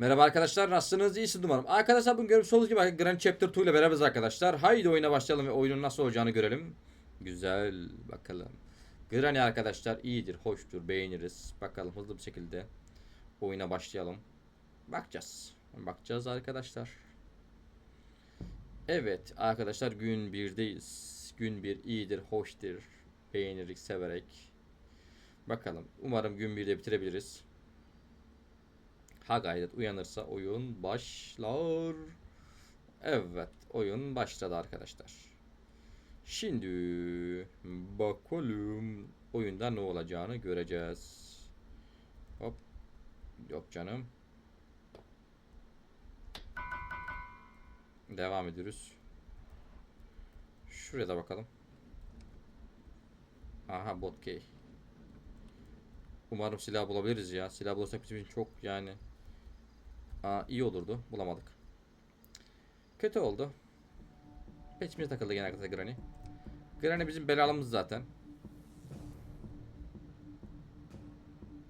Merhaba arkadaşlar nasılsınız iyisiniz umarım. Arkadaşlar bugün görmüş olduğunuz gibi Grand Chapter 2 ile beraberiz arkadaşlar. Haydi oyuna başlayalım ve oyunun nasıl olacağını görelim. Güzel bakalım. Granny arkadaşlar iyidir, hoştur, beğeniriz. Bakalım hızlı bir şekilde oyuna başlayalım. Bakacağız. Bakacağız arkadaşlar. Evet arkadaşlar gün 1'deyiz. Gün 1 iyidir, hoştur, beğenirik, severek. Bakalım. Umarım gün 1'de bitirebiliriz. Ha gayret uyanırsa oyun başlar. Evet oyun başladı arkadaşlar. Şimdi bakalım oyunda ne olacağını göreceğiz. Hop. Yok canım. Devam ediyoruz. Şuraya da bakalım. Aha bot key. Umarım silah bulabiliriz ya. Silah bulursak bizim için çok yani Aa, iyi olurdu. Bulamadık. Kötü oldu. Peçimize takıldı gene arkadaşlar Granny. Granny bizim belalımız zaten.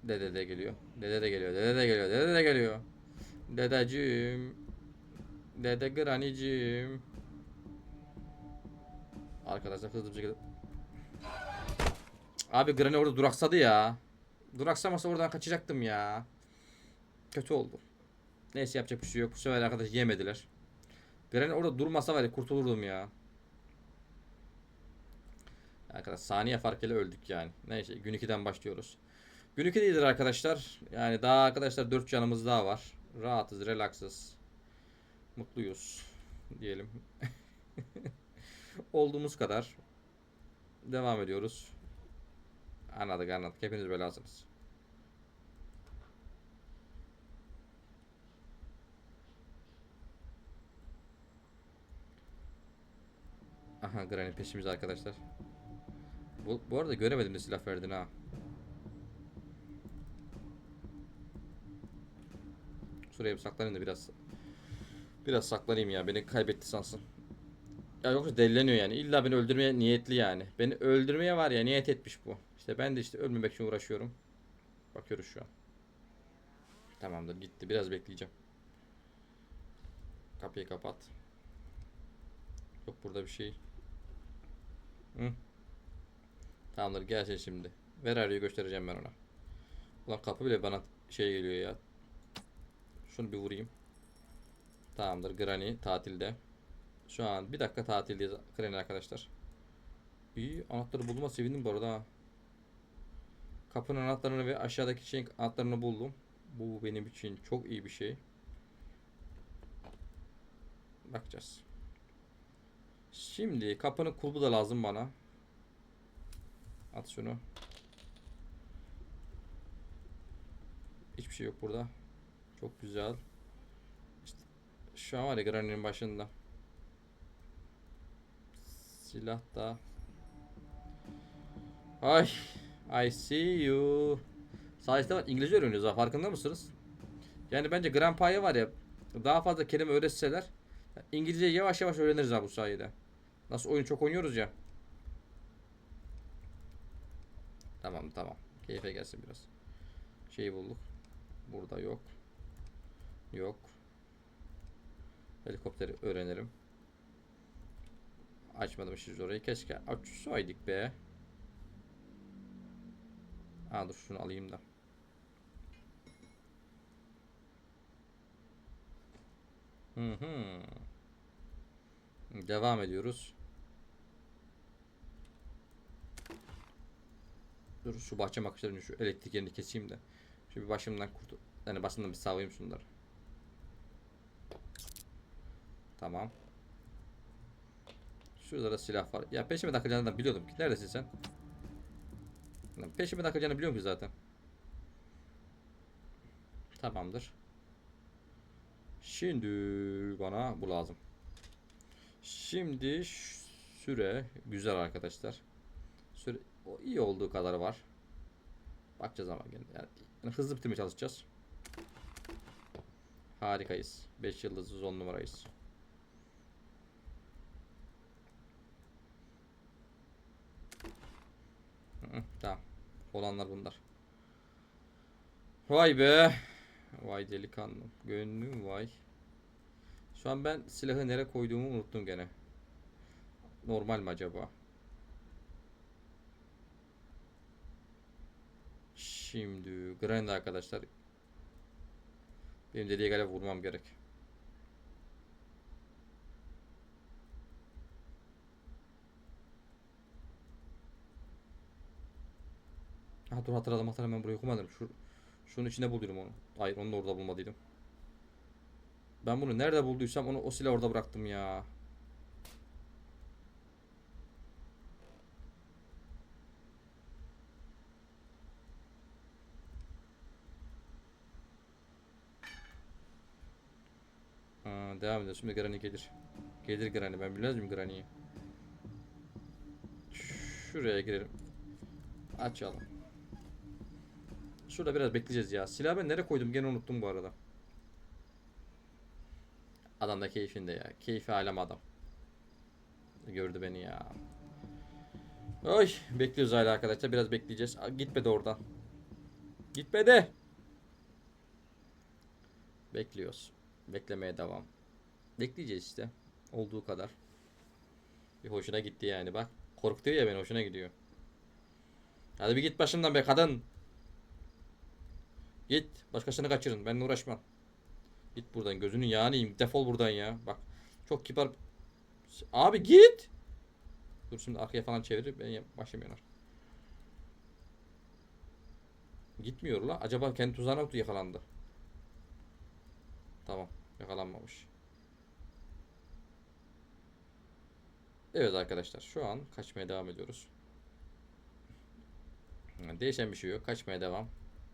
Dede de geliyor. Dede de geliyor. Dede de geliyor. Dede de geliyor. Dedeciğim. Dede Granny'cim. Arkadaşlar hızlı bir. Abi Granny orada duraksadı ya. Duraksamasa oradan kaçacaktım ya. Kötü oldu. Neyse yapacak bir şey yok. Bu sefer arkadaş yemediler. Granny orada durmasa var ya kurtulurdum ya. Arkadaş saniye farkıyla öldük yani. Neyse gün 2'den başlıyoruz. Gün 2 değildir arkadaşlar. Yani daha arkadaşlar 4 canımız daha var. Rahatız, relaksız. Mutluyuz diyelim. Olduğumuz kadar devam ediyoruz. Anladık anladık. Hepiniz böyle Aha Granny peşimizde arkadaşlar. Bu, bu arada göremedim de silah verdin ha. Şuraya bir saklanayım da biraz biraz saklanayım ya beni kaybetti sansın. Ya yoksa delileniyor yani. İlla beni öldürmeye niyetli yani. Beni öldürmeye var ya niyet etmiş bu. İşte ben de işte ölmemek için uğraşıyorum. Bakıyoruz şu an. Tamamdır gitti. Biraz bekleyeceğim. Kapıyı kapat. Yok burada bir şey. Hı. Tamamdır gelsin şimdi. Ver arayı göstereceğim ben ona. Ulan kapı bile bana şey geliyor ya. Şunu bir vurayım. Tamamdır Granny tatilde. Şu an bir dakika tatildeyiz Granny arkadaşlar. İyi anahtarı bulduğuma sevindim bu arada ha. Kapının anahtarını ve aşağıdaki şeyin anahtarını buldum. Bu benim için çok iyi bir şey. Bakacağız. Şimdi kapının kulbu da lazım bana. At şunu. Hiçbir şey yok burada. Çok güzel. İşte şu an var ya Granny'nin başında. Silah da. Ay. I see you. Sayesinde var İngilizce öğreniyoruz ha farkında mısınız? Yani bence Grandpa'ya var ya daha fazla kelime öğretseler İngilizce yavaş yavaş öğreniriz ha bu sayede. Nasıl oyun çok oynuyoruz ya. Tamam tamam. Keyfe gelsin biraz. Şeyi bulduk. Burada yok. Yok. Helikopteri öğrenirim. Açmadım şimdi orayı. Keşke açsaydık be. Aa dur şunu alayım da. Hı hı. Devam ediyoruz. Dur şu bahçe bakışlarını şu elektrik yerini keseyim de. Şu bir başımdan kurtul. Yani başımdan bir savayım şunları. Tamam. Şurada da silah var. Ya peşime takılacağını da biliyordum ki. Neredesin sen? Lan Peşime takılacağını biliyorum ki zaten. Tamamdır. Şimdi bana bu lazım. Şimdi süre güzel arkadaşlar. O iyi olduğu kadar var. Bakacağız ama. Yani, yani hızlı bitirmeye çalışacağız. Harikayız. 5 yıldızlı 10 numarayız. Tamam. Olanlar bunlar. Vay be. Vay delikanlı. Gönlüm vay. Şu an ben silahı nereye koyduğumu unuttum gene. Normal mi acaba? Şimdi grind arkadaşlar. Benim dediği galiba vurmam gerek. Ha dur hatırladım hatırladım ben burayı okumadım. Şu, şunun içinde buluyorum onu. Hayır onu da orada bulmadıydım. Ben bunu nerede bulduysam onu o silah orada bıraktım ya. Devam ediyoruz. Şimdi Granny gelir. Gelir Granny. Ben bilmez miyim Granny'yi? Şuraya girelim. Açalım. Şurada biraz bekleyeceğiz ya. Silahı ben nereye koydum gene unuttum bu arada. Adam da keyfinde ya. Keyfi alem adam. Gördü beni ya. Oy bekliyoruz hala arkadaşlar. Biraz bekleyeceğiz. Gitmedi oradan. Gitmedi. Bekliyoruz. Beklemeye devam. Bekleyeceğiz işte. Olduğu kadar. Bir hoşuna gitti yani bak. Korkutuyor ya beni hoşuna gidiyor. Hadi bir git başımdan be kadın. Git. Başkasını kaçırın. Benimle uğraşma. Git buradan. Gözünün yağını yiyeyim. Defol buradan ya. Bak. Çok kibar. Abi git. Dur şimdi arkaya falan çevirir. Ben başım yanar. Gitmiyor la. Acaba kendi tuzağına mı yakalandı? Tamam. Yakalanmamış. Evet arkadaşlar. Şu an kaçmaya devam ediyoruz. Değişen bir şey yok. Kaçmaya devam.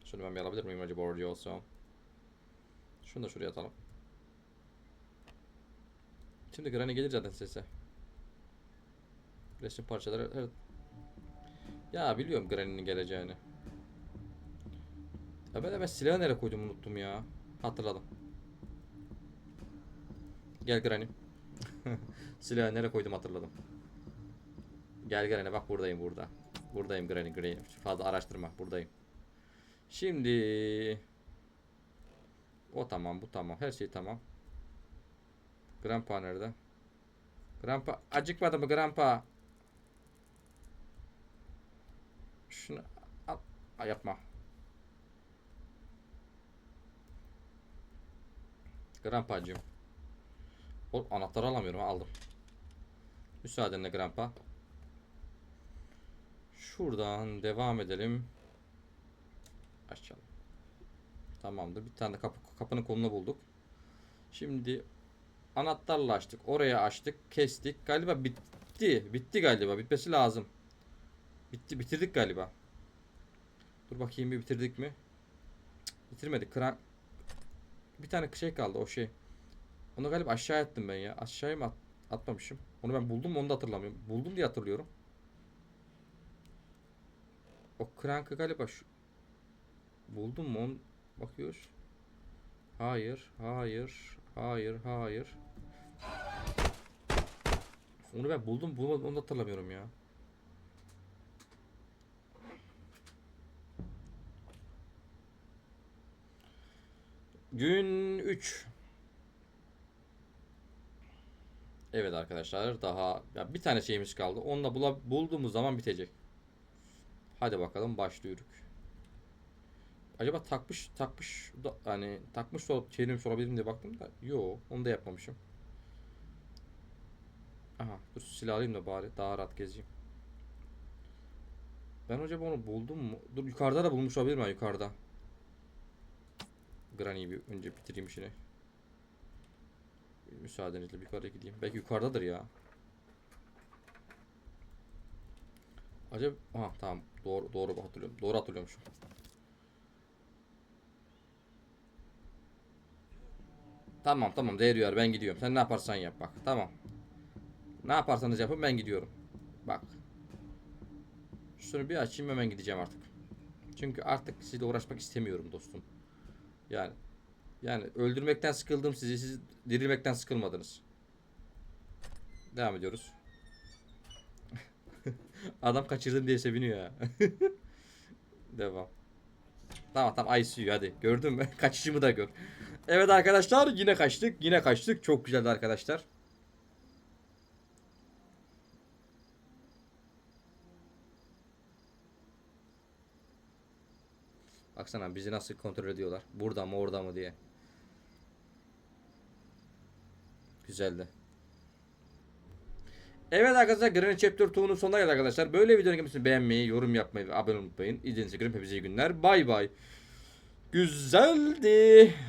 Şunu ben bir alabilir miyim acaba oraya olsa? Şunu da şuraya atalım. Şimdi Granny gelir zaten sese. Resim parçaları evet. Ya biliyorum Granny'nin geleceğini. Ya ben de ben silahı nereye koydum unuttum ya. Hatırladım. Gel Granny. silahı nereye koydum hatırladım. Gel Granny bak buradayım burada. Buradayım Granny Granny. Fazla araştırma buradayım. Şimdi o tamam bu tamam her şey tamam. Grandpa nerede? Grandpa acıkmadı mı Grandpa? Şunu al. Ay, yapma. Grandpacığım. O anahtarı alamıyorum aldım. Müsaadenle Grandpa. Şuradan devam edelim. Açalım. Tamamdır. Bir tane de kapı, kapının kolunu bulduk. Şimdi anahtarla açtık. Oraya açtık. Kestik. Galiba bitti. Bitti galiba. Bitmesi lazım. Bitti. Bitirdik galiba. Dur bakayım bir bitirdik mi? Cık, bitirmedik. Kran... Bir tane şey kaldı o şey. Onu galiba aşağı attım ben ya. Aşağıya mı at- atmamışım? Onu ben buldum mu onu da hatırlamıyorum. Buldum diye hatırlıyorum. O krankı galiba şu... Buldum mu onu? Bakıyor. Hayır, hayır, hayır, hayır. Onu ben buldum, bulmadım onu da hatırlamıyorum ya. Gün 3. Evet arkadaşlar daha ya bir tane şeyimiz kaldı. Onu da bula, bulduğumuz zaman bitecek. Hadi bakalım başlıyoruz. Acaba takmış takmış da hani takmış da çevirmiş olabilir mi diye baktım da yo onu da yapmamışım. Aha dur silah alayım da bari daha rahat gezeyim. Ben acaba onu buldum mu? Dur yukarıda da bulmuş olabilirim ben yukarıda. Granny'yi bir önce bitireyim işini. Müsaadenizle bir yukarıya gideyim. Belki yukarıdadır ya. Acaba aha tamam doğru doğru hatırlıyorum. Doğru hatırlıyormuşum. Tamam tamam değeriyor ben gidiyorum. Sen ne yaparsan yap bak. Tamam. Ne yaparsanız yapın ben gidiyorum. Bak. Şunu bir açayım hemen gideceğim artık. Çünkü artık sizle uğraşmak istemiyorum dostum. Yani yani öldürmekten sıkıldım sizi. Siz dirilmekten sıkılmadınız. Devam ediyoruz. Adam kaçırdım diye seviniyor ya. Devam. Tamam tamam ICU hadi. Gördün mü? Kaçışımı da gör. Evet arkadaşlar yine kaçtık. Yine kaçtık. Çok güzeldi arkadaşlar. Baksana bizi nasıl kontrol ediyorlar. Burada mı orada mı diye. Güzeldi. Evet arkadaşlar Granny Chapter 2'nun sonuna geldik arkadaşlar. Böyle videonun gelmesini beğenmeyi, yorum yapmayı ve abone olmayı unutmayın. İzlediğiniz için hepinize iyi günler. Bay bay. Güzeldi.